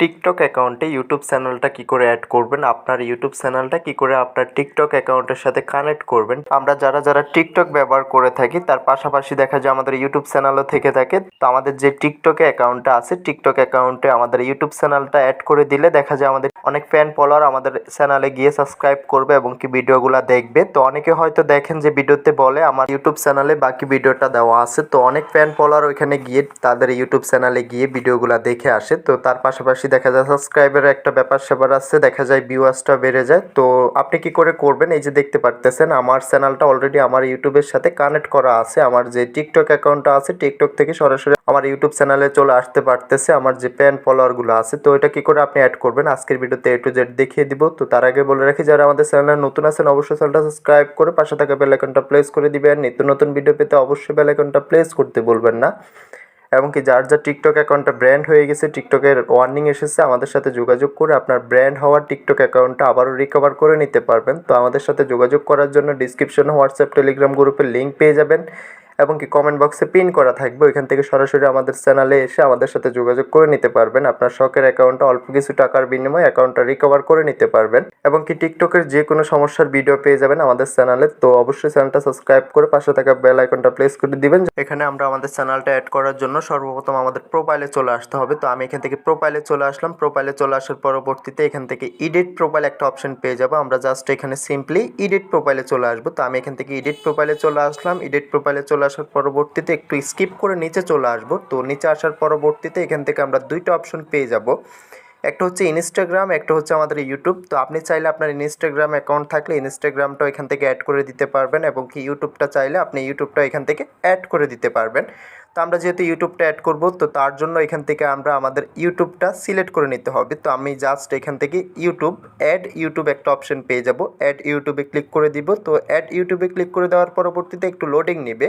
TikTok অ্যাকাউন্টে YouTube চ্যানেলটা কি করে অ্যাড করবেন? আপনার ইউটিউব চ্যানেলটা কি করে আপনার টিকটক অ্যাকাউন্টের সাথে কানেক্ট করবেন? আমরা যারা যারা টিকটক ব্যবহার করে থাকি, তার পাশাপাশি দেখা যায় আমাদের ইউটিউব চ্যানেলও থেকে থাকে। তো আমাদের যে টিকটকে অ্যাকাউন্টটা আছে, টিকটক অ্যাকাউন্টে আমাদের ইউটিউব চ্যানেলটা অ্যাড করে দিলে দেখা যায় আমাদের অনেক ফ্যান ফলোয়ার আমাদের চ্যানেলে গিয়ে সাবস্ক্রাইব করবে এবং কি ভিডিওগুলো দেখবে। তো অনেকে হয়তো দেখেন যে ভিডিওতে বলে, আমার ইউটিউব চ্যানেলে বাকি ভিডিওটা দেওয়া আছে। তো অনেক ফ্যান ফলোয়ার ওইখানে গিয়ে তাদের ইউটিউব চ্যানেলে গিয়ে ভিডিওগুলো দেখে আসে। তো তার পাশাপাশি দেখা যায় সাবস্ক্রাইবের একটা ব্যাপার সেবার আছে, দেখা যায় ভিউয়ার্সটা বেড়ে যায়। তো আপনি কি করে করবেন? এই যে দেখতে পারতেছেন, আমার চ্যানেলটা অলরেডি আমার ইউটিউবের সাথে কানেক্ট করা আছে। আমার যে টিকটক অ্যাকাউন্টটা আছে টিকটক থেকে সরাসরি আমার ইউটিউব চ্যানেলে চলে আসতে পারতেছে, আমার যে প্যান ফলোয়ারগুলো আছে। তো এটা কি করে আপনি অ্যাড করবেন? আজকের ভিডিওতে এ টু জেড দেখিয়ে দিব। তো তার আগে বলে রাখি, যারা আমাদের চ্যানেলে নতুন আছেন, অবশ্যই চ্যানেলটা সাবস্ক্রাইব করে পাশে থাকা বেল আইকনটা প্লেস করে দিবেন। নিত্য নতুন ভিডিও পেতে অবশ্যই বেল আইকনটা প্লেস করতে বলবেন না। এবং কি যার যার টিকটক অ্যাকাউন্টটা ব্র্যান্ড হয়ে গেছে টিকটকের ওয়ার্নিং এসেছে, আমাদের সাথে যোগাযোগ করে আপনার ব্র্যান্ড হওয়ার টিকটক অ্যাকাউন্টটা আবারও রিকভার করে নিতে পারবেন। তো আমাদের সাথে যোগাযোগ করার জন্য ডিসক্রিপশনে হোয়াটসঅ্যাপ টেলিগ্রাম গ্রুপের লিঙ্ক পেয়ে যাবেন। এবং কি কমেন্ট বক্সে পিন করা থাকবে। ওইখান থেকে সরাসরি আমাদের চ্যানেলে এসে আমাদের সাথে যোগাযোগ করে নিতে পারবেন। আপনার শখের অ্যাকাউন্টটা অল্প কিছু টাকার বিনিময়ে অ্যাকাউন্টটা রিকভার করে নিতে পারবেন। এবং কি টিকটকের যে কোনো সমস্যার ভিডিও পেয়ে যাবেন আমাদের চ্যানেলে তো অবশ্যই চ্যানেলটা সাবস্ক্রাইব করে পাশে থাকা বেল আইকনটা প্লেস করে দিবেন। এখানে আমরা আমাদের চ্যানেলটা অ্যাড করার জন্য সর্বপ্রথম আমাদের প্রোফাইলে চলে আসতে হবে। তো আমি এখান থেকে প্রোফাইলে চলে আসলাম। প্রোফাইলে চলে আসার পরবর্তীতে এখান থেকে এডিট প্রোফাইল একটা অপশন পেয়ে যাব। আমরা জাস্ট এখানে সিম্পলি ইডিট প্রোফাইলে চলে আসব। তো আমি এখান থেকে এডিট প্রোফাইলে চলে আসলাম। এডিট প্রোফাইলে চলে আসার পরবর্তীতে একটু স্কিপ করে নিচে চলে আসব। তো নিচে আসার পরবর্তীতে এখান থেকে আমরা দুইটা অপশন পেয়ে যাব। একটা হচ্ছে ইনস্টাগ্রাম একটা হচ্ছে আমাদের ইউটিউব তো আপনি চাইলে আপনার ইনস্টাগ্রাম অ্যাকাউন্ট থাকলে ইনস্টাগ্রামটা এখান থেকে অ্যাড করে দিতে পারবেন এবং কি ইউটিউবটা চাইলে আপনি ইউটিউবটা এখান থেকে অ্যাড করে দিতে পারবেন। তো আমরা যেহেতু ইউটিউবটা অ্যাড করব, তো তার জন্য এখান থেকে আমরা আমাদের ইউটিউবটা সিলেক্ট করে নিতে হবে। তো আমি জাস্ট এখান থেকে ইউটিউব অ্যাড ইউটিউব একটা অপশন পেয়ে যাব। অ্যাড ইউটিউবে ক্লিক করে দিব। তো অ্যাড ইউটিউবে ক্লিক করে দেওয়ার পরবর্তীতে একটু লোডিং নেবে।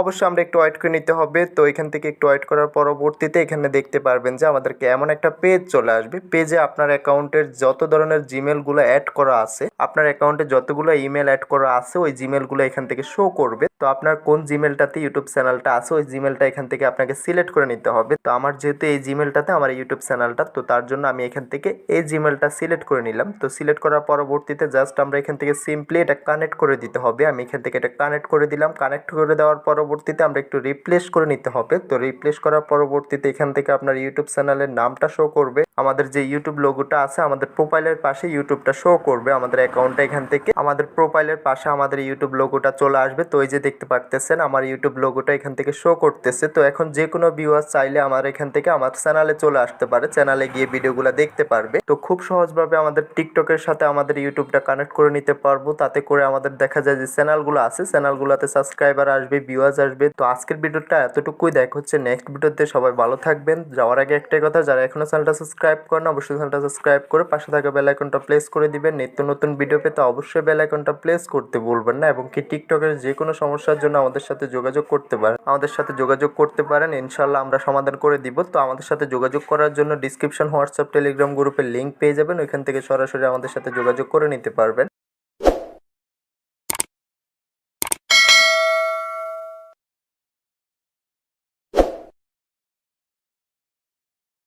অবশ্যই আমরা একটু ওয়েট করে নিতে হবে। তো এখান থেকে একটু ওয়েট করার পরবর্তীতে এখানে দেখতে পারবেন যে আমাদেরকে এমন একটা পেজ চলে আসবে। পেজে আপনার অ্যাকাউন্টের যত ধরনের জিমেলগুলো অ্যাড করা আছে, আপনার অ্যাকাউন্টে যতগুলো ইমেল অ্যাড করা আছে, ওই জিমেলগুলো এখান থেকে শো করবে। তো আপনার কোন জিমেলটাতে ইউটিউব চ্যানেলটা আছে, ওই জিমেলটা এখান থেকে আপনাকে সিলেক্ট করে নিতে হবে। তো আমার যেহেতু এই জিমেলটাতে আমার ইউটিউব চ্যানেলটা তো তার জন্য আমি এখান থেকে এই জিমেলটা সিলেক্ট করে নিলাম। তো সিলেক্ট করার পরবর্তীতে জাস্ট আমরা এখান থেকে সিম্পলি এটা কানেক্ট করে দিতে হবে। আমি এখান থেকে এটা কানেক্ট করে দিলাম। কানেক্ট করে দেওয়ার পরবর্তীতে আমরা একটু রিপ্লেস করে নিতে হবে। তো রিপ্লেস করার পরবর্তীতে এখান থেকে আপনার ইউটিউব চ্যানেলের নামটা শো করবে। আমাদের যে ইউটিউব লোগোটা আছে, আমাদের প্রোফাইলের পাশে ইউটিউবটা শো করবে আমাদের অ্যাকাউন্টটা এখান থেকে। আমাদের প্রোফাইলের পাশে আমাদের ইউটিউব লোগোটা চলে আসবে। তো এই যে দেখতে পারতেছেন, আমার ইউটিউব লোগোটা এখান থেকে শো করতেছে। তো এখন যে কোনো ভিউয়ার চাইলে আমার এখান থেকে আমার চ্যানেলে চলে আসতে পারে। চ্যানেলে গিয়ে ভিডিওগুলো দেখতে পারবে। তো খুব সহজভাবে আমাদের টিকটকের সাথে আমাদের ইউটিউবটা কানেক্ট করে নিতে পারব। তাতে করে আমাদের দেখা যায় যে চ্যানেলগুলো আছে চ্যানেলগুলোতে সাবস্ক্রাইবার আসবে ভিউয়ার্স আসবে। তো আজকের ভিডিওটা এতটুকুই। দেখা হচ্ছে নেক্সট ভিডিওতে। সবাই ভালো থাকবেন। যাওয়ার আগে একটাই কথা, যারা এখনও চ্যানেলটা সাবস্ক্রাইব করেন অবশ্যই চ্যানেলটা সাবস্ক্রাইব করে পাশে থাকা বেল আইকনটা প্লেস করে দিবেন। নিত্য নতুন ভিডিও পেতে অবশ্যই বেল আইকনটা প্লেস করতে ভুলবেন না এবং কি টিকটকের যে কোনো সমস্যার জন্য আমাদের সাথে যোগাযোগ করতে পারেন আমাদের সাথে যোগাযোগ করতে পারেন। ইনশাল্লাহ আমরা সমাধান করে দিব। তো আমাদের সাথে যোগাযোগ করার জন্য ডিসক্রিপশন হোয়াটসঅ্যাপ টেলিগ্রাম গ্রুপের লিঙ্ক পেয়ে যাবেন। ওইখান থেকে সরাসরি আমাদের সাথে যোগাযোগ করে নিতে পারবেন।